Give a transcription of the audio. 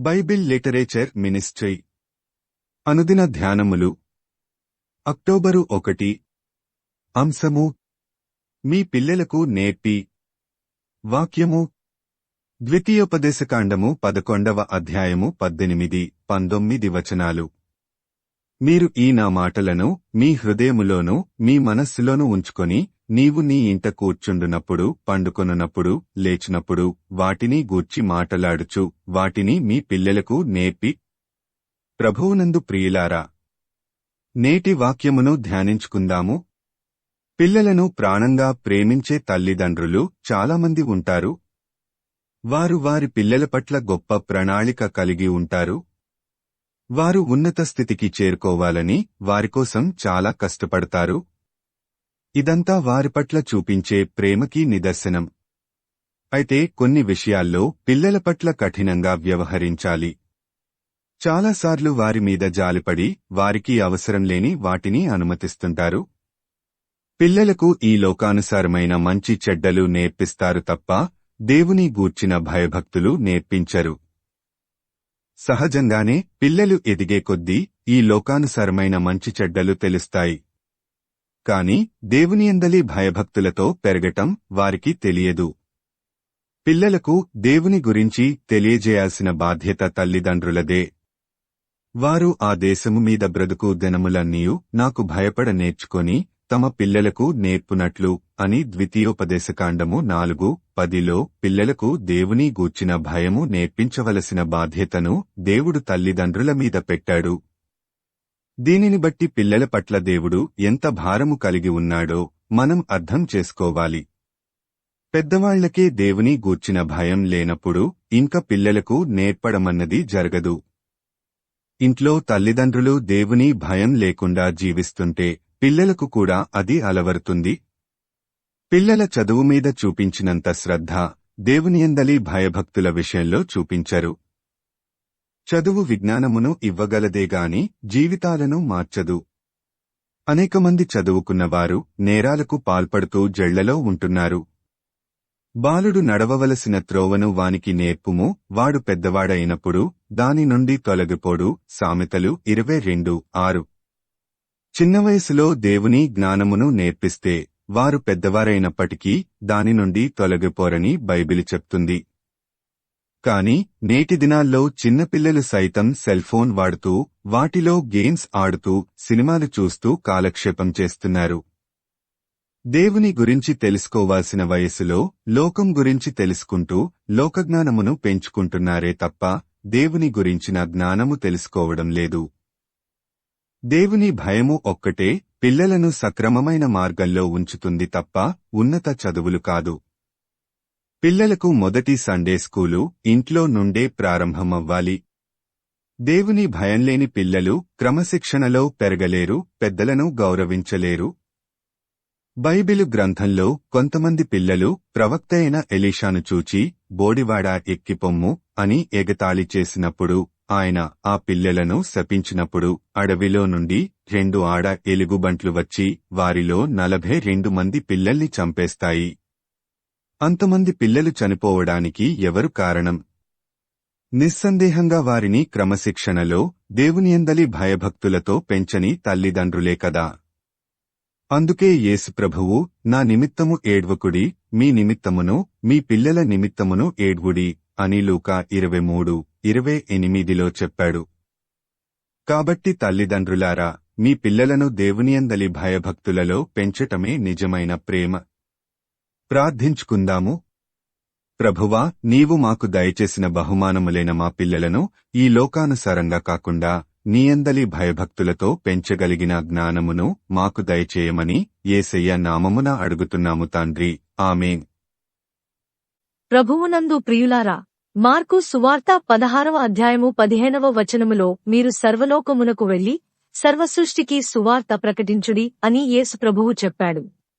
Bible literature ministry. అనుదిన ధ్యానములు. October ఒకటి. అంశము. మీ పిల్లలకు నేర్పి. వాక్యము. ద్వితీయోపదేశకాండము పదకొండవ అధ్యాయము పద్దెనిమిది పంతొమ్మిది వచనాలు. మీరు ఈ నా మాటలను మీ హృదయములోనూ మీ మనస్సులోనూ ఉంచుకొని నీవు నీ ఇంట కూర్చుండునప్పుడు పండుకొనున్నప్పుడు లేచినప్పుడు వాటిని గూర్చి మాటలాడుచు వాటిని మీ పిల్లలకు నేర్పి. ప్రభువునందు ప్రియులారా నేటి వాక్యమును ధ్యానించుకుందాము. పిల్లలను ప్రాణంగా ప్రేమించే తల్లిదండ్రులు చాలామంది ఉంటారు. వారు వారి పిల్లల పట్ల గొప్ప ప్రణాళిక కలిగి ఉంటారు. వారు ఉన్నత స్థితికి చేరుకోవాలని వారికోసం చాలా కష్టపడతారు. ఇదంతా వారి పట్ల చూపించే ప్రేమకి నిదర్శనం. అయితే కొన్ని విషయాల్లో పిల్లల పట్ల కఠినంగా వ్యవహరించాలి. చాలాసార్లు వారి మీద జాలిపడి వారికి అవసరం లేని వాటిని అనుమతిస్తుంటారు. పిల్లలకు ఈ లోకానుసారమైన మంచి చెడ్డలు నేర్పిస్తారు తప్ప దేవుని గూర్చిన భయభక్తులు నేర్పించరు. సహజంగానే పిల్లలు ఎదిగే కొద్దీ ఈ లోకానుసారమైన మంచి చెడ్డలు తెలుస్తాయి. కాని దేవుని అందలి భయభక్తులతో పెరగటం వారికి తెలియదు. పిల్లలకు దేవుని గురించి తెలియజేయాల్సిన బాధ్యత తల్లిదండ్రులదే. వారు ఆ దేశము మీద బ్రతుకు దినములన్నీయు నాకు భయపడ నేర్చుకొని తమ పిల్లలకు నేర్పునట్లు అని ద్వితీయోపదేశకాండము నాలుగు పదిలో పిల్లలకు దేవుని గూర్చిన భయము నేర్పించవలసిన బాధ్యతను దేవుడు తల్లిదండ్రుల మీద పెట్టాడు. దీనిని బట్టి పిల్లల పట్ల దేవుడు ఎంత భారము కలిగి ఉన్నాడో మనం అర్థం చేసుకోవాలి. పెద్దవాళ్ళకే దేవుని గూర్చిన భయం లేనప్పుడు ఇంకా పిల్లలకు నేర్పడమన్నది జరగదు. ఇంట్లో తల్లిదండ్రులు దేవుని భయం లేకుండా జీవిస్తుంటే పిల్లలకు కూడా అది అలవరుతుంది. పిల్లల చదువు మీద చూపించినంత శ్రద్ధ దేవునియందలి భయభక్తుల విషయంలో చూపించరు. చదువు విజ్ఞానమును ఇవ్వగలదేగాని జీవితాలను మార్చదు. అనేకమంది చదువుకున్నవారు నేరాలకు పాల్పడుతూ జళ్ళలో ఉంటున్నారు. బాలుడు నడవవలసిన త్రోవను వానికి నేర్పుము వాడు పెద్దవాడైనప్పుడు దాని నుండి తొలగిపోడు. సామెతలు ఇరవై రెండు ఆరు. చిన్న వయసులో దేవుని జ్ఞానమును నేర్పిస్తే వారు పెద్దవారైనప్పటికీ దాని నుండి తొలగిపోరని బైబిలి చెప్తుంది. కాని నేటి దినాల్లో చిన్నపిల్లలు సైతం సెల్ఫోన్ వాడుతూ వాటిలో గేమ్స్ ఆడుతూ సినిమాలు చూస్తూ కాలక్షేపం చేస్తున్నారు. దేవుని గురించి తెలుసుకోవాల్సిన వయసులో లోకం గురించి తెలుసుకుంటూ లోకజ్ఞానమును పెంచుకుంటున్నారే తప్ప దేవుని గురించిన జ్ఞానము తెలుసుకోవడం లేదు. దేవుని భయము ఒక్కటే పిల్లలను సక్రమమైన మార్గంలో ఉంచుతుంది తప్ప ఉన్నత చదువులు కాదు. పిల్లలకు మొదటి సండే స్కూలు ఇంట్లో నుండే ప్రారంభమవ్వాలి. దేవుని భయంలేని పిల్లలు క్రమశిక్షణలో పెరగలేరు పెద్దలను గౌరవించలేరు. బైబిలు గ్రంథంలో కొంతమంది పిల్లలు ప్రవక్త అయిన ఎలీషాను చూచి బోడివాడ ఎక్కిపొమ్ము అని ఎగతాళి చేసినప్పుడు ఆయన ఆ పిల్లలను శపించినప్పుడు అడవిలో నుండి రెండు ఆడ ఎలుగుబంట్లు వచ్చి వారిలో నలభై రెండు మంది పిల్లల్ని చంపేస్తాయి. అంతమంది పిల్లలు చనిపోవడానికి ఎవరు కారణం? నిస్సందేహంగా వారిని క్రమశిక్షణలో దేవునియందలి భయభక్తులతో పెంచని తల్లిదండ్రులే కదా. అందుకే యేసుప్రభువు నా నిమిత్తము ఏడ్వకుడి మీ నిమిత్తమును మీ పిల్లల నిమిత్తమును ఏడ్వుడి అని లూకా ఇరవై మూడు ఇరవై ఎనిమిదిలో చెప్పాడు. కాబట్టి తల్లిదండ్రులారా మీ పిల్లలను దేవునియందలి భయభక్తులలో పెంచటమే నిజమైన ప్రేమ. ప్రార్థించుకుందాము. ప్రభువా నీవు మాకు దయచేసిన బహుమానములైన మా పిల్లలను ఈ లోకానుసారంగా కాకుండా నీయందలి భయభక్తులతో పెంచగలిగిన జ్ఞానమును మాకు దయచేయమని ఏసయ్య నామమున అడుగుతున్నాము తండ్రి. ఆమె ప్రభువునందు ప్రియులారా మార్కు సువార్త పదహారవ అధ్యాయము పదిహేనవ వచనములో మీరు సర్వలోకమునకు వెళ్ళి సర్వసృష్టికి సువార్త ప్రకటించుడి అని యేసు ప్రభువు చెప్పాడు.